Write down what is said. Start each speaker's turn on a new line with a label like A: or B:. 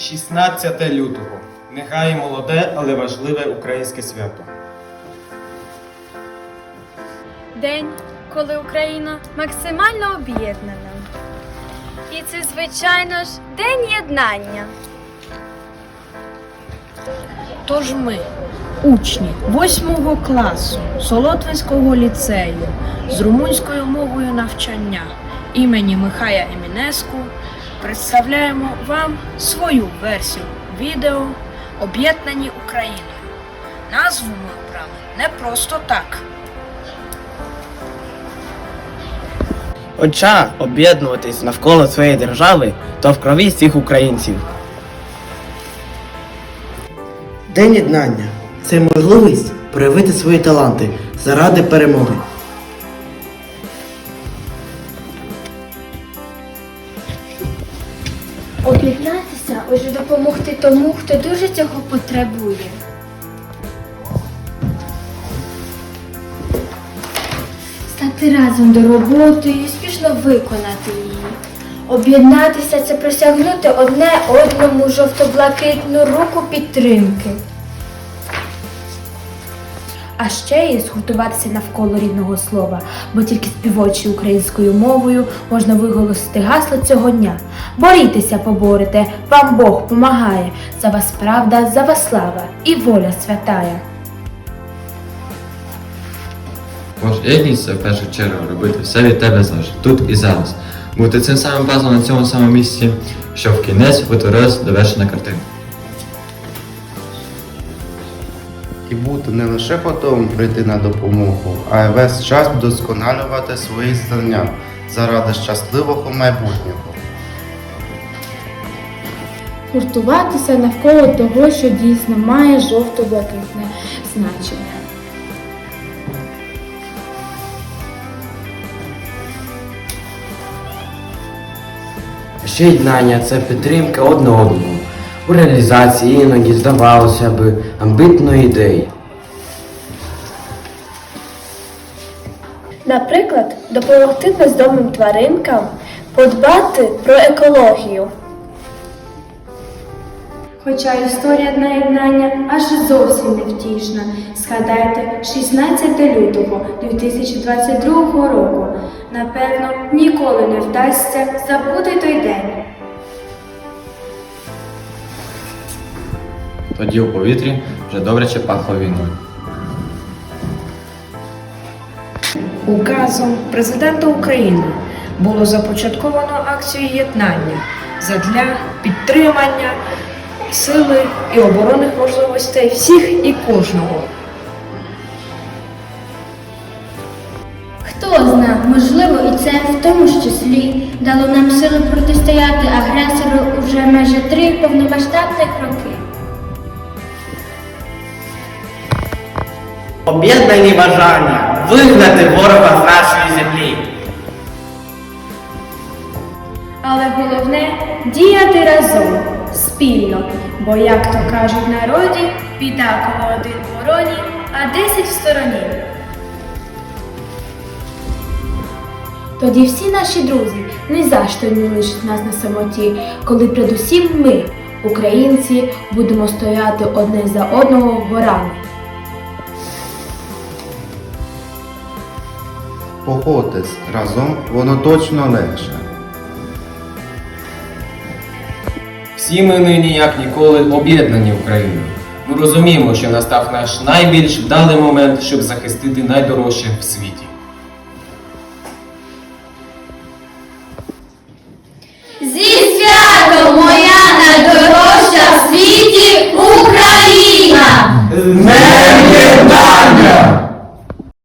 A: 16 лютого. Нехай молоде, але важливе українське свято.
B: День, коли Україна максимально об'єднана. І це, звичайно ж, день єднання.
C: Тож ми, учні 8 класу Солотвинського ліцею з румунською мовою навчання імені Михая Емінеску представляємо вам свою версію відео Об'єднані Україною. Назву ми обрали не просто так.
D: Хоча об'єднуватись навколо своєї держави то в крові всіх українців.
E: День єднання це можливість проявити свої таланти заради перемоги.
B: Об'єднатися уже допомогти тому, хто дуже цього потребує. Стати разом до роботи і успішно виконати її. Об'єднатися це присягнути одне одному жовто-блакитну руку підтримки. А ще є згуртуватися навколо рідного слова, бо тільки співочи українською мовою можна виголосити гасло цього дня. Борітеся, поборете, вам Бог помагає. За вас правда, за вас слава і воля святая.
F: Бо ж єдність в першу чергу робити все від тебе залежить, тут і зараз. Бути цим самим пазлом на цьому самому місці, що в кінець витворилась довершена картина.
G: І бути не лише готовим прийти на допомогу, а й весь час вдосконалювати свої знання заради щасливого майбутнього.
H: гуртуватися навколо того, що дійсно має жовто-блакитне значення.
D: Ще єднання це підтримка одне одного у реалізації іноді, здавалося б, амбитної ідеї.
B: Наприклад, допомогти бездомним тваринкам, подбати про екологію. Хоча історія на єднання аж зовсім не втішна. Згадайте 16 лютого 2022 року. Напевно, ніколи не вдасться забути той день.
F: Тоді у повітрі вже добряче пахло війною.
C: Указом президента України було започатковано акцію єднання задля підтримання сили і оборонних можливостей всіх і кожного.
B: Хто зна, можливо, і це в тому ж числі дало нам сили протистояти агресору уже майже три повномасштабних роки.
D: Об'єднані бажання вигнати ворога з нашої землі.
B: Але головне діяти разом, спільно. Бо, як то кажуть в народі, біда коло один вороні, а десять в стороні. Тоді всі наші друзі ні за що не лишать нас на самоті, коли передусім ми, українці, будемо стояти одне за одного горами.
G: Погодьтесь, разом воно точно легше.
A: Всі ми нині, як ніколи, об'єднані Україною. Ми розуміємо, що настав наш найбільш вдалий момент, щоб захистити найдорожче в світі.